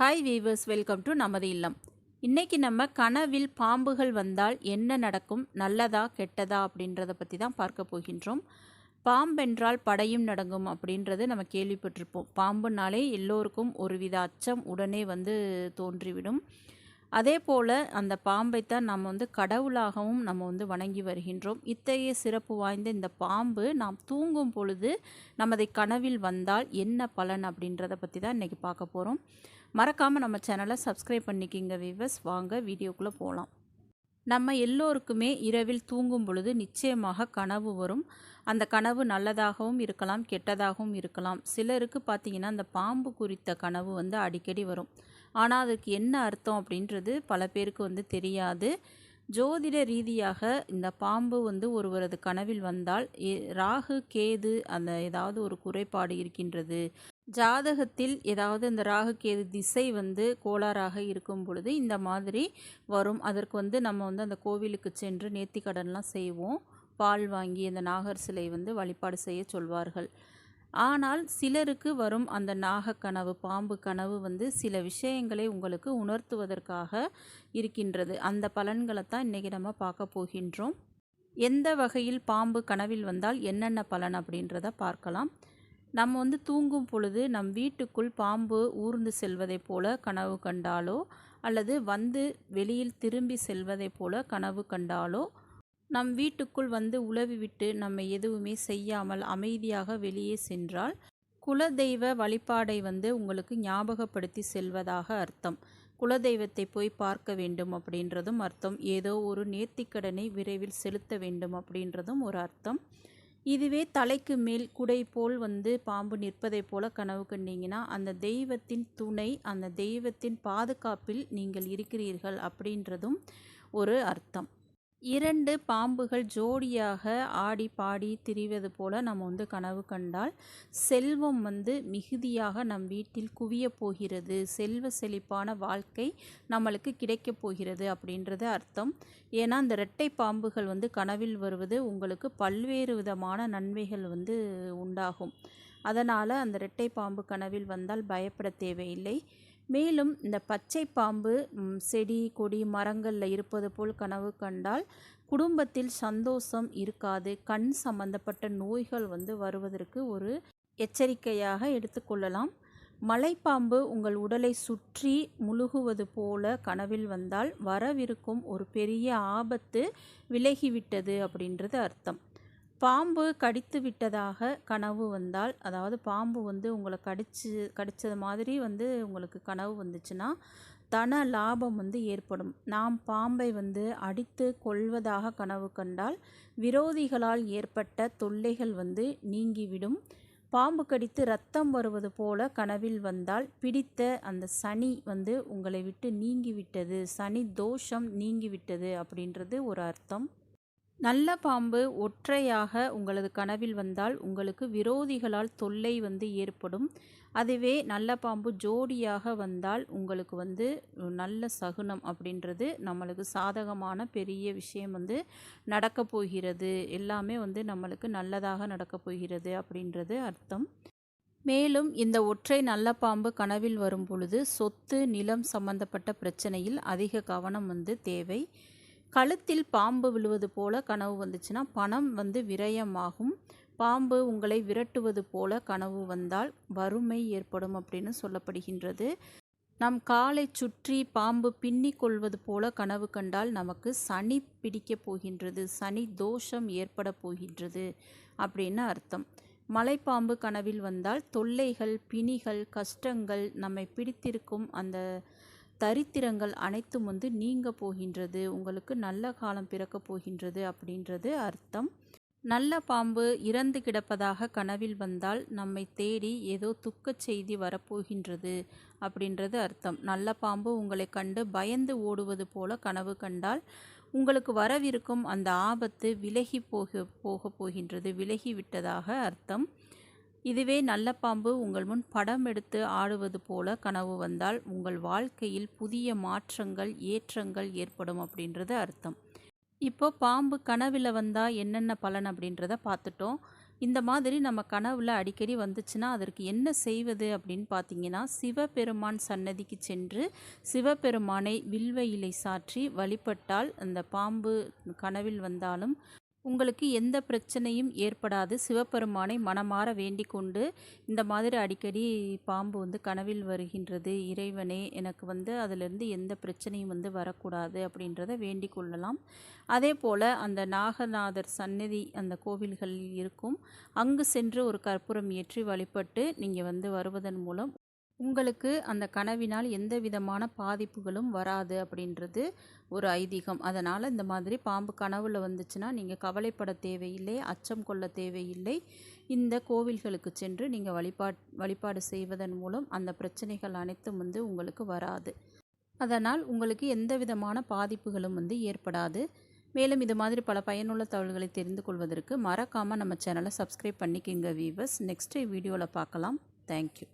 Hi viewers welcome to நமது இல்லம். இன்றைக்கி நம்ம கனவில் பாம்புகள் வந்தால் என்ன நடக்கும்? நல்லதா கெட்டதா அப்படின்றத பற்றி தான் பார்க்க போகின்றோம். பாம்பென்றால் படையும் நடங்கும் அப்படின்றது நம்ம கேள்விப்பட்டிருப்போம். பாம்புனாலே எல்லோருக்கும் ஒருவித அச்சம் உடனே வந்து தோன்றிவிடும். அதே போல் அந்த பாம்பைத்தான் நம்ம வந்து கடவுளாகவும் நம்ம வந்து வணங்கி வருகின்றோம். இத்தகைய சிறப்பு வாய்ந்த இந்த பாம்பு நாம் தூங்கும் பொழுது நமதை கனவில் வந்தால் என்ன பலன் அப்படின்றத பற்றி தான் இன்றைக்கி பார்க்க போகிறோம் மறக்காமல் நம்ம சேனலை சப்ஸ்கிரைப் பண்ணிக்கிங்க விவஸ் வாங்க வீடியோக்குள்ளே போகலாம் நம்ம எல்லோருக்குமே இரவில் தூங்கும் பொழுது நிச்சயமாக கனவு வரும். அந்த கனவு நல்லதாகவும் இருக்கலாம் கெட்டதாகவும் இருக்கலாம். சிலருக்கு பார்த்தீங்கன்னா அந்த பாம்பு குறித்த கனவு வந்து அடிக்கடி வரும். ஆனால் அதுக்கு என்ன அர்த்தம் அப்படின்றது பல பேருக்கு வந்து தெரியாது. ஜோதிட ரீதியாக இந்த பாம்பு வந்து ஒருவரது கனவில் வந்தால் ராகு கேது அந்த ஏதாவது ஒரு குறைபாடு இருக்கின்றது. ஜாதகத்தில் ஏதாவது இந்த ராகு கேது திசை வந்து கோளாறாக இருக்கும் பொழுது இந்த மாதிரி வரும். அதற்கு வந்து நம்ம வந்து அந்த கோவிலுக்கு சென்று நேர்த்திக்கடன்லாம் செய்வோம். பால் வாங்கி அந்த நாகர் சிலை வந்து வழிபாடு செய்ய சொல்வார்கள். ஆனால் சிலருக்கு வரும் அந்த நாக கனவு பாம்பு கனவு வந்து சில விஷயங்களை உங்களுக்கு உணர்த்துவதற்காக இருக்கின்றது. அந்த பலன்களை தான் இன்றைக்கி நம்ம பார்க்க போகின்றோம். எந்த வகையில் பாம்பு கனவில் வந்தால் என்னென்ன பலன் அப்படின்றத பார்க்கலாம். நம்ம வந்து தூங்கும் பொழுது நம் வீட்டுக்குள் பாம்பு ஊர்ந்து செல்வதைப் போல கனவு கண்டாலோ அல்லது வந்து வெளியில் திரும்பி செல்வதைப் போல கனவு கண்டாலோ நம் வீட்டுக்குள் வந்து உலவி விட்டு நம்ம எதுவுமே செய்யாமல் அமைதியாக வெளியே சென்றால் குலதெய்வ வழிபாடை வந்து உங்களுக்கு ஞாபகப்படுத்தி செல்வதாக அர்த்தம். குலதெய்வத்தை போய் பார்க்க வேண்டும் அப்படின்றதும் அர்த்தம். ஏதோ ஒரு நேர்த்திக்கடனை விரைவில் செலுத்த வேண்டும் அப்படின்றதும் ஒரு அர்த்தம். இதுவே தலைக்கு மேல் குடை போல் வந்து பாம்பு நிற்பதைப் போல கனவு கண்டீங்கன்னா அந்த தெய்வத்தின் துணை அந்த தெய்வத்தின் பாதுகாப்பில் நீங்கள் இருக்கிறீர்கள் அப்படின்றதும் ஒரு அர்த்தம். இரண்டு பாம்புகள் ஜோடியாக ஆடி பாடி திரிவது போல நம்ம வந்து கனவு கண்டால் செல்வம் வந்து மிகுதியாக நம் வீட்டில் குவிய போகிறது. செல்வ செழிப்பான வாழ்க்கை நம்மளுக்கு கிடைக்கப் போகிறது அப்படின்றது அர்த்தம். ஏன்னா அந்த இரட்டை பாம்புகள் வந்து கனவில் வருவது உங்களுக்கு பல்வேறு விதமான நன்மைகள் வந்து உண்டாகும். அதனால் அந்த இரட்டை பாம்பு கனவில் வந்தால் பயப்பட தேவையில்லை. மேலும் இந்த பச்சை பாம்பு செடி கொடி மரங்களில் இருப்பது போல் கனவு கண்டால் குடும்பத்தில் சந்தோஷம் இருக்காது. கண் சம்பந்தப்பட்ட நோய்கள் வந்து வருவதற்கு ஒரு எச்சரிக்கையாக எடுத்துக்கொள்ளலாம் மலைப்பாம்பு உங்கள் உடலை சுற்றி முழுகுவது போல கனவில் வந்தால் வரவிருக்கும் ஒரு பெரிய ஆபத்து விலகிவிட்டது அப்படின்றது அர்த்தம். பாம்பு கடித்து விட்டதாக கனவு வந்தால் அதாவது பாம்பு வந்து உங்களை கடிச்சு கடித்தது மாதிரி வந்து உங்களுக்கு கனவு வந்துச்சுன்னா தன லாபம் வந்து ஏற்படும். நாம் பாம்பை வந்து அடித்து கொள்வதாக கனவு கண்டால் விரோதிகளால் ஏற்பட்ட தொல்லைகள் வந்து நீங்கிவிடும். பாம்பு கடித்து ரத்தம் வருவது போல கனவில் வந்தால் பிடித்த அந்த சனி வந்து உங்களை விட்டு நீங்கிவிட்டது. சனி தோஷம் நீங்கிவிட்டது அப்படின்றது ஒரு அர்த்தம். நல்ல பாம்பு ஒற்றையாக உங்களது கனவில் வந்தால் உங்களுக்கு விரோதிகளால் தொல்லை வந்து ஏற்படும். அதுவே நல்ல பாம்பு ஜோடியாக வந்தால் உங்களுக்கு வந்து நல்ல சகுனம் அப்படின்றது நம்மளுக்கு சாதகமான பெரிய விஷயம் வந்து நடக்கப் போகிறது. எல்லாமே வந்து நம்மளுக்கு நல்லதாக நடக்கப் போகிறது அப்படின்றது அர்த்தம். மேலும் இந்த ஒற்றை நல்ல பாம்பு கனவில் வரும் பொழுது சொத்து நிலம் சம்பந்தப்பட்ட பிரச்சனையில் அதிக கவனம் வந்து தேவை. கழுத்தில் பாம்பு விழுவது போல கனவு வந்துச்சுன்னா பணம் வந்து விரயமாகும். பாம்பு உங்களை விரட்டுவது போல கனவு வந்தால் வறுமை ஏற்படும் அப்படின்னு சொல்லப்படுகின்றது. நம் காலை சுற்றி பாம்பு பின்னி கொள்வது போல கனவு கண்டால் நமக்கு சனி பிடிக்கப் போகின்றது. சனி தோஷம் ஏற்பட போகின்றது அப்படின்னு அர்த்தம். மலைப்பாம்பு கனவில் வந்தால் தொல்லைகள் பிணிகள் கஷ்டங்கள் நம்மை பிடித்திருக்கும் அந்த தரித்திரங்கள் அனைத்தும் வந்து நீங்க போகின்றது உங்களுக்கு நல்ல காலம் பிறக்கப் போகின்றது அப்படின்றது அர்த்தம். நல்ல பாம்பு இறந்து கிடப்பதாக கனவில் வந்தால் நம்மை தேடி ஏதோ துக்கச் செய்தி வரப்போகின்றது அப்படின்றது அர்த்தம். நல்ல பாம்பு உங்களை கண்டு பயந்து ஓடுவது போல கனவு கண்டால் உங்களுக்கு வரவிருக்கும் அந்த ஆபத்து விலகி போக போக போகின்றது விலகி விட்டதாக அர்த்தம். இதுவே நல்ல பாம்பு உங்கள் முன் படம் எடுத்து ஆடுவது போல கனவு வந்தால் உங்கள் வாழ்க்கையில் புதிய மாற்றங்கள் ஏற்றங்கள் ஏற்படும் அப்படின்றது அர்த்தம். இப்போ பாம்பு கனவில் வந்தால் என்னென்ன பலன் அப்படின்றத பார்த்துட்டோம். இந்த மாதிரி நம்ம கனவில் அடிக்கடி வந்துச்சுன்னா அதற்கு என்ன செய்வது அப்படின்னு பார்த்தீங்கன்னா சிவபெருமான் சன்னதிக்கு சென்று சிவபெருமானை வில்வ இலை சாற்றி வழிபட்டால் அந்த பாம்பு கனவில் வந்தாலும் உங்களுக்கு எந்த பிரச்சனையும் ஏற்படாது. சிவபெருமானை மனமாற வேண்டிக் கொண்டு இந்த மாதிரி அடிக்கடி பாம்பு வந்து கனவில் வருகின்றது. இறைவனே எனக்கு வந்து அதிலிருந்து எந்த பிரச்சனையும் வந்து வரக்கூடாது அப்படின்றத வேண்டிக் கொள்ளலாம். அதே போல் அந்த நாகநாதர் சந்நிதி அந்த கோவில்களில் இருக்கும். அங்கு சென்று ஒரு கற்பூரம் ஏற்றி வழிபட்டு நீங்கள் வந்து வருவதன் மூலம் உங்களுக்கு அந்த கனவினால் எந்த விதமான பாதிப்புகளும் வராது அப்படின்றது ஒரு ஐதீகம். அதனால் இந்த மாதிரி பாம்பு கனவுல வந்துச்சுன்னா நீங்கள் கவலைப்பட தேவையில்லை அச்சம் கொள்ள தேவையில்லை. இந்த கோவில்களுக்கு சென்று நீங்கள் வழிபாட் வழிபாடு செய்வதன் மூலம் அந்த பிரச்சனைகள் அனைத்தும் வந்து உங்களுக்கு வராது. அதனால் உங்களுக்கு எந்த விதமான பாதிப்புகளும் வந்து ஏற்படாது. மேலும் இது மாதிரி பல பயனுள்ள தகவல்களை தெரிந்து கொள்வதற்கு மறக்காமல் நம்ம சேனலை சப்ஸ்கிரைப் பண்ணிக்கோங்க வீவர்ஸ் நெக்ஸ்ட் வீடியோவில் பார்க்கலாம். தேங்க்யூ